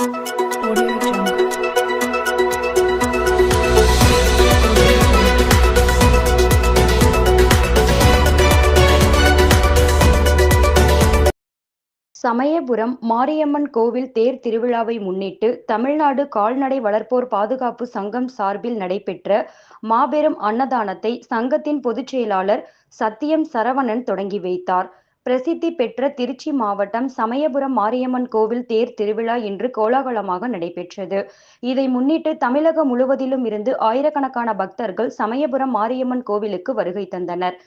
சமயபுரம் மாரியம்மன் கோவில் தேர் திருவிழாவை முன்னிட்டு தமிழ்நாடு கால்நடை வளர்ப்போர் பாதுகாப்பு சங்கம் சார்பில் நடைபெற்ற மாபெரும் அன்னதானத்தை சங்கத்தின் பொதுச் செயலாளர் சத்தியம் சரவணன் தொடங்கி வைத்தார். பிரசித்தி பெற்ற திருச்சி மாவட்டம் சமயபுரம் மாரியம்மன் கோவில் தேர் திருவிழா இன்று கோலாகலமாக நடைபெற்றது. இதை முன்னிட்டு தமிழகம் முழுவதிலும் இருந்து ஆயிரக்கணக்கான பக்தர்கள் சமயபுரம் மாரியம்மன் கோவிலுக்கு வருகை தந்தனர்.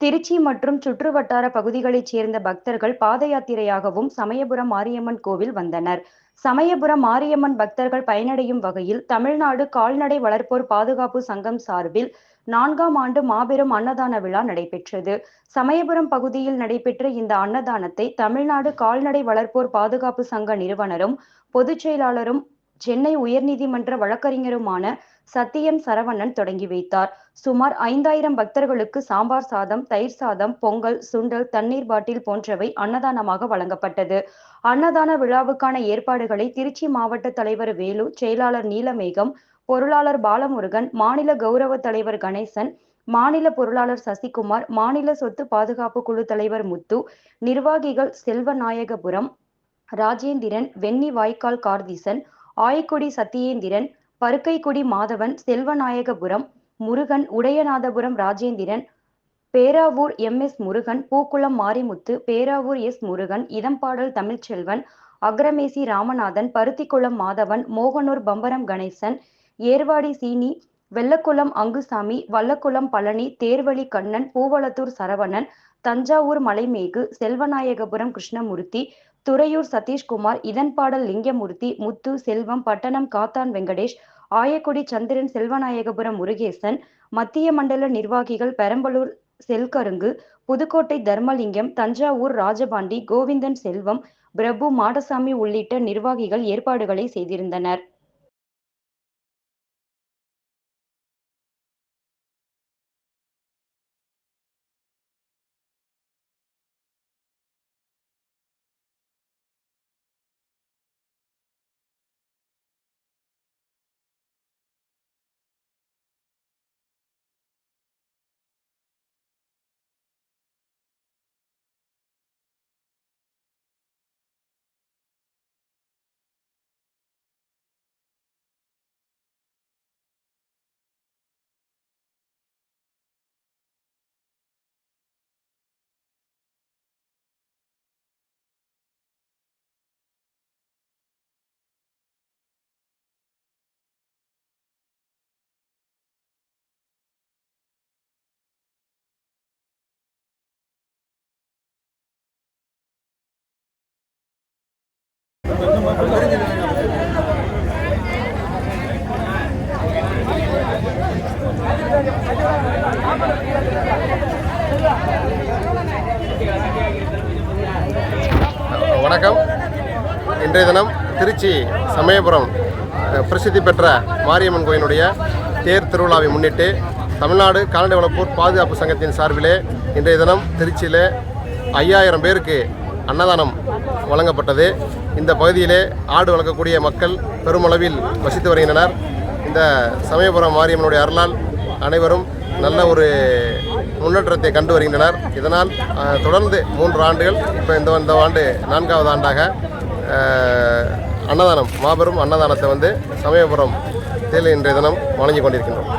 திருச்சி மற்றும் சுற்றுவட்டார பகுதிகளைச் சேர்ந்த பக்தர்கள் பாத யாத்திரையாகவும் சமயபுரம் மாரியம்மன் கோவில் வந்தனர். சமயபுரம் மாரியம்மன் பக்தர்கள் பயனடையும் வகையில் தமிழ்நாடு கால்நடை வளர்ப்போர் பாதுகாப்பு சங்கம் சார்பில் நான்காம் ஆண்டு மாபெரும் அன்னதான விழா நடைபெற்றது. சமயபுரம் பகுதியில் நடைபெற்ற இந்த அன்னதானத்தை தமிழ்நாடு கால்நடை வளர்ப்போர் பாதுகாப்பு சங்க நிறுவனரும் பொதுச் செயலாளரும் சென்னை உயர்நீதிமன்ற வழக்கறிஞருமான சத்தியம் சரவணன் தொடங்கி வைத்தார். சுமார் ஐந்தாயிரம் பக்தர்களுக்கு சாம்பார் சாதம் தயிர் சாதம் பொங்கல் சுண்டல் தண்ணீர் பாட்டில் போன்றவை அன்னதானமாக வழங்கப்பட்டது. அன்னதான விழாவுக்கான ஏற்பாடுகளை திருச்சி மாவட்ட தலைவர் வேலு செயலாளர் நீலமேகம் பொருளாளர் பாலமுருகன் மாநில கௌரவ தலைவர் கணேசன் மாநில பொருளாளர் சசிகுமார் மாநில சொத்து பாதுகாப்பு குழு தலைவர் முத்து நிர்வாகிகள் Selvanayagapuram Rajendran Venni Vaikkal Kartheesan Aykudi Sathiyendran Parukkaikudi Madhavan Selvanayagapuram Murugan Udayanathapuram Rajendran Peravur M S Murugan Pookulam Marimuthu Peravur S Murugan Ithampadal Tamilselvan Agramesi Ramanathan Paruthikulam Madhavan Mohanur பம்பரம் கணேசன் ஏர்வாடி சீனி வெள்ளக்குளம் அங்குசாமி வல்லக்குளம் பழனி தேர்வழி கண்ணன் பூவளத்தூர் சரவணன் தஞ்சாவூர் மலைமேகு செல்வநாயகபுரம் கிருஷ்ணமூர்த்தி துறையூர் சதீஷ்குமார் இதன்பாடல் லிங்கமூர்த்தி முத்து செல்வம் பட்டணம் காத்தான் வெங்கடேஷ் ஆயக்குடி சந்திரன் செல்வநாயகபுரம் முருகேசன் மத்திய மண்டல நிர்வாகிகள் பெரம்பலூர் செல்கருங்கு புதுக்கோட்டை தர்மலிங்கம் தஞ்சாவூர் ராஜபாண்டி கோவிந்தன் செல்வம் பிரபு மாடசாமி உள்ளிட்ட நிர்வாகிகள் ஏற்பாடுகளை செய்திருந்தனர். வணக்கம். இன்றைய தினம் திருச்சி சமயபுரம் பிரசித்தி பெற்ற மாரியம்மன் கோயிலுடைய தேர் திருவிழாவை முன்னிட்டு தமிழ்நாடு கால்நடை வளர்ப்போர் பாதுகாப்பு சங்கத்தின் சார்பிலே இன்றைய தினம் திருச்சியிலே ஐயாயிரம் பேருக்கு அன்னதானம் வழங்கப்பட்டது. இந்த பகுதியிலே ஆடு வளர்க்கக்கூடிய மக்கள் பெருமளவில் வசித்து வருகின்றனர். இந்த சமயபுரம் மாரியம்மனுடைய அருளால் அனைவரும் நல்ல ஒரு முன்னேற்றத்தை கண்டு வருகின்றனர். இதனால் தொடர்ந்து மூன்று ஆண்டுகள் இப்போ இந்த இந்த ஆண்டு நான்காவது ஆண்டாக அன்னதானம் மாபெரும் அன்னதானத்தை வந்து சமயபுரம் தேல் இன்றைய தினம் வழங்கி கொண்டிருக்கின்றோம்.